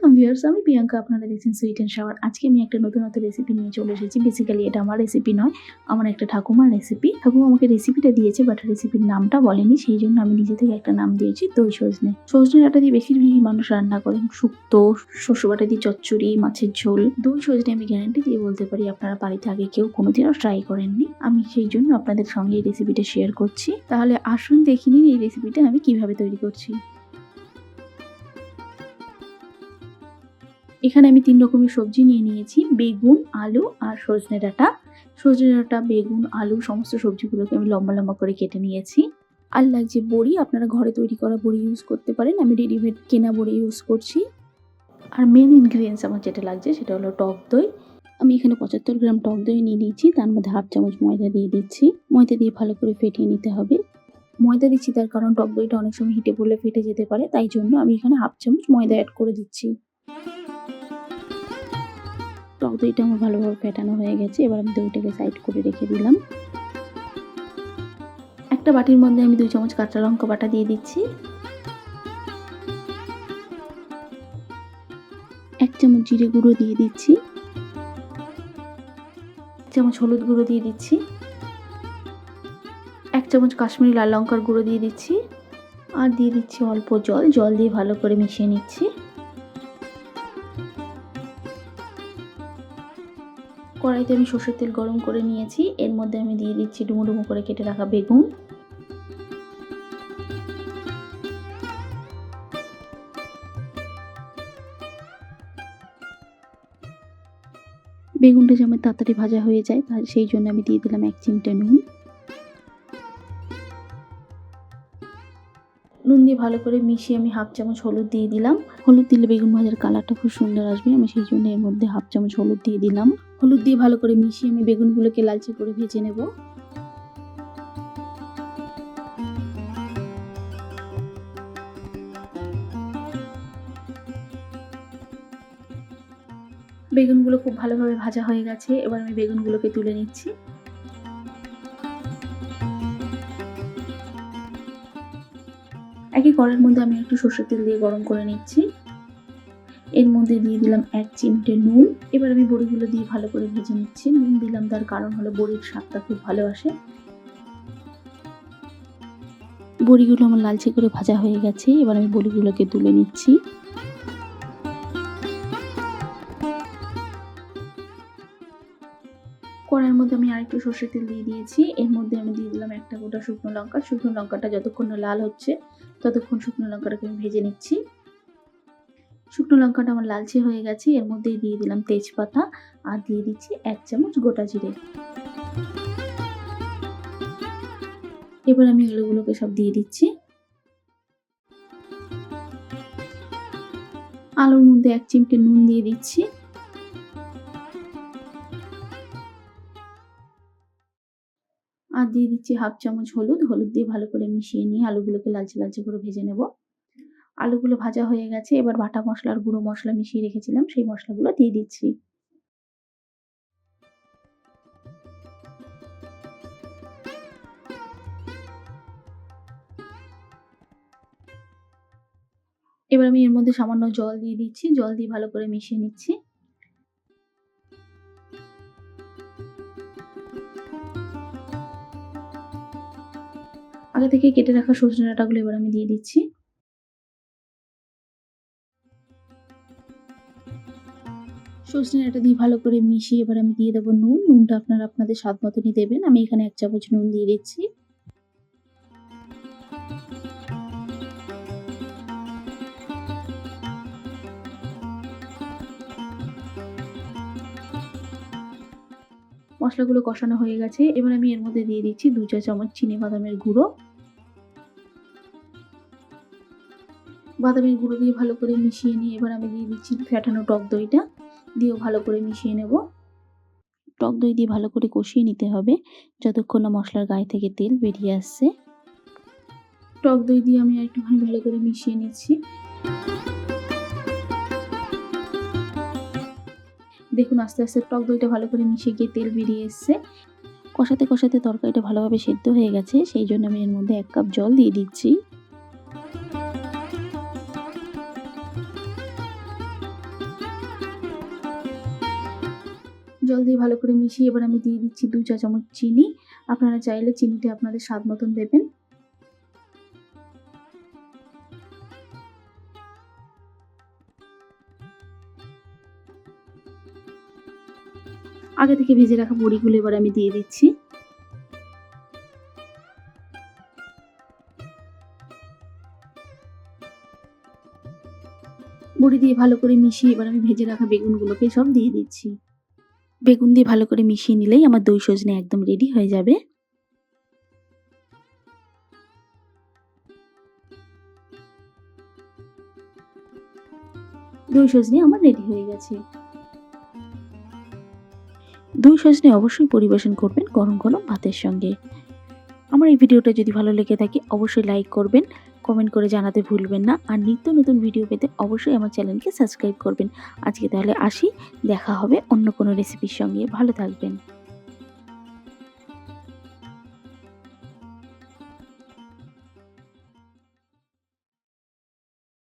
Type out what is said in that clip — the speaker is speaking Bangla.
ওয়েলকাম ভিউয়ার্স আমি প্রিয়াঙ্কা, আপনারা দেখছেন সুইট অ্যান্ড শাওয়ার আজকে আমি একটা নতুন নতুন রেসিপি নিয়ে চলে এসেছি। বেসিক্যালি এটা আমার রেসিপি নয়, আমার একটা ঠাকুমার রেসিপি ঠাকুমা আমাকে রেসিপিটা দিয়েছে বাট রেসিপির নামটা বলেনি, সেই জন্য আমি নিজে থেকে একটা নাম দিয়েছি, দই সজনে। সজনে ডাটা দিয়ে বেশিরভাগই মানুষ রান্না করেন। শুক্তো শস্য বাটা দিয়ে চচ্চড়ি, মাছের ঝোল। দই সজনে আমি গ্যারান্টি দিয়ে বলতে পারি, আপনারা বাড়িতে আগে কেউ কোনোদিনও ট্রাই করেননি। আমি সেই জন্য আপনাদের সঙ্গে এই রেসিপিটা শেয়ার করছি। তাহলে আসুন, দেখে নিন এই রেসিপিটা আমি কীভাবে তৈরি করছি। এখানে আমি তিন রকমের সবজি নিয়ে নিয়েছি, বেগুন, আলু আর সজনে ডাঁটা। সজনে ডাঁটা, বেগুন, আলু সমস্ত সবজিগুলোকে আমি লম্বা লম্বা করে কেটে নিয়েছি। আর লাগছে বড়ি, আপনারা ঘরে তৈরি করা বড়ি ইউজ করতে পারেন, আমি রেডিমেড কেনা বড়ি ইউজ করছি। আর মেন ইনগ্রিডিয়েন্টস আমার যেটা লাগছে সেটা হলো টক দই। আমি এখানে পঁচাত্তর গ্রাম টক দই নিয়ে নিয়েছি, তার মধ্যে হাফ চামচ ময়দা দিয়ে দিচ্ছি। ময়দা দিয়ে ভালো করে ফেটিয়ে নিতে হবে। ময়দা দিচ্ছি তার কারণ টক দইটা অনেক সময় হিটে পড়লে ফেটে যেতে পারে, তাই জন্য আমি এখানে হাফ চামচ ময়দা অ্যাড করে দিচ্ছি। টক দইটা আমার ভালোভাবে ফেটানো হয়ে গেছে। এবার আমি দইটাকে সাইড করে রেখে দিলাম। একটা বাটির মধ্যে আমি দুই চামচ কাঁচা লঙ্কা বাটা দিয়ে দিচ্ছি। এক চামচ জিরে গুঁড়ো দিয়ে দিচ্ছি। এক চামচ হলুদ গুঁড়ো দিয়ে দিচ্ছি। এক চামচ কাশ্মীরি লাল লঙ্কার গুঁড়ো দিয়ে দিচ্ছি। আর দিয়ে দিচ্ছি অল্প জল। জল দিয়ে ভালো করে মিশিয়ে নিচ্ছি। কড়াইতে আমি সর্ষের তেল গরম করে নিয়েছি। এর মধ্যে আমি দিয়ে দিচ্ছি ডুমো ডুমো করে কেটে রাখা বেগুন। বেগুনটা যেমন তাড়াতাড়ি ভাজা হয়ে যায় সেই জন্য আমি দিয়ে দিলাম এক চিমটে নুন। নুন দিয়ে ভালো করে মিশিয়ে আমি হাফ চামচ হলুদ দিয়ে দিলাম। হলুদ দিলে বেগুন ভাজার কালারটা খুব সুন্দর আসবে, আমি সেই জন্য এর মধ্যে হাফ চামচ হলুদ দিয়ে দিলাম। হলুদ দিয়ে ভালো করে মিশিয়ে আমি বেগুনগুলোকে লালচে করে ভেজে নেব। বেগুনগুলো খুব ভালোভাবে ভাজা হয়ে গেছে, এবার আমি বেগুনগুলোকে তুলে নিচ্ছি। একই কড়ার মধ্যে আমি একটু সর্ষের তেল দিয়ে গরম করে নিচ্ছি। এর মধ্যে দিয়ে দিলাম এক চিমটে নুন। এবার আমি বড়িগুলো দিয়ে ভালো করে ভেজে নিচ্ছি। নুন দিলাম তার কারণ হলো বড়ির স্বাদটা খুব ভালো আসে। বড়িগুলো আমার লালচে করে ভাজা হয়ে গেছে। এবার আমি বড়িগুলোকে তুলে নিচ্ছি। কড়াইয়ের মধ্যে আমি আরেকটু সর্ষের তেল দিয়ে দিয়েছি। এর মধ্যে আমি দিয়ে একটা গোটা শুকনো লঙ্কা, শুকনো লঙ্কাটা যতক্ষণ না লাল হচ্ছে, ততক্ষণ শুকনো লঙ্কাটাকে আমি ভেজে নিচ্ছি। শুকনো লঙ্কাটা আমার লালচে হয়ে গেছে, এর মধ্যেই দিয়ে দিলাম তেজপাতা, আর দিয়ে দিচ্ছি এক চামচ গোটা জিরে। এবার আমি এগুলোগুলোকে সব দিয়ে দিচ্ছি। আলুর মধ্যে এক চিমটে নুন দিয়ে দিচ্ছি। আর দিয়ে দিচ্ছি হাফ চামচ হলুদ। হলুদ দিয়ে ভালো করে মিশিয়ে নিয়ে আলুগুলোকে লালচে লালচে করে ভেজে নেব। আলুগুলো ভাজা হয়ে গেছে। এবার বাটা মশলা আর গুঁড়ো মশলা মিশিয়ে রেখেছিলাম। সেই মশলাগুলো দিয়ে দিচ্ছি। এবার আমি এর মধ্যে সামান্য জল দিয়ে দিচ্ছি। জল দিয়ে ভালো করে মিশিয়ে নিচ্ছি। আগে থেকে কেটে রাখা সজনে ডাঁটাগুলো এবার আমি দিয়ে দিচ্ছি। সজনে ডাঁটা দিয়ে ভালো করে মিশিয়ে এবার আমি দিয়ে দেবো নুন। নুনটা আপনারা আপনাদের স্বাদ মতনই দেবেন। আমি এখানে এক চামচ নুন দিয়ে দিচ্ছি। মশলাগুলো কষানো হয়ে গেছে। এবার আমি এর মধ্যে দিয়ে দিচ্ছি দু চা চামচ চিনি বাদামের গুঁড়ো। বাদামের গুঁড়ো দিয়ে ভালো করে মিশিয়ে নিয়ে এবার আমি দিয়ে দিচ্ছি ফ্যাটানো টক দইটা। দিয়েও ভালো করে মিশিয়ে নেব। টক দই দিয়ে ভালো করে কষিয়ে নিতে হবে যতক্ষণ না মশলার গায়ে থেকে তেল বেরিয়ে আসছে। টক দই দিয়ে আমি একটুখানি ভালো করে মিশিয়ে নিচ্ছি। দেখুন আস্তে আস্তে টক দইটা ভালো করে মিশিয়ে গিয়ে তেল বেরিয়ে এসছে। কষাতে কষাতে তরকারিটা ভালোভাবে সেদ্ধ হয়ে গেছে, সেই জন্য আমি এর মধ্যে এক কাপ জল দিয়ে দিচ্ছি। জল দিয়ে ভালো করে মিশিয়ে এবার আমি দিয়ে দিচ্ছি দু চা চামচ চিনি। আপনারা চাইলে চিনিটা আপনাদের স্বাদ মতন দেবেন। আগে থেকে ভেজে রাখা বড়িগুলো এবার আমি দিয়ে দিচ্ছি। বড়ি দিয়ে ভালো করে মিশিয়ে এবার আমি ভেজে রাখা বেগুনগুলোকে সব দিয়ে দিচ্ছি। বেগুন দিয়ে ভালো করে মিশিয়ে নিলেই আমার দই সজনে একদম রেডি হয়ে যাবে। দই সজনে আমার রেডি হয়ে গেছে। দই সজনে অবশ্যই পরিবেশন করবেন গরম গরম ভাতের সঙ্গে। আমার এই ভিডিওটা যদি ভালো লেগে থাকে, অবশ্যই লাইক করবেন। কমেন্ট করে জানাতে ভুলবেন না। আর নিত্য নতুন ভিডিও পেতে অবশ্যই আমার চ্যানেলকে সাবস্ক্রাইব করবেন। আজকে তাহলে আসি, দেখা হবে অন্য কোনো রেসিপির সঙ্গে। ভালো থাকবেন।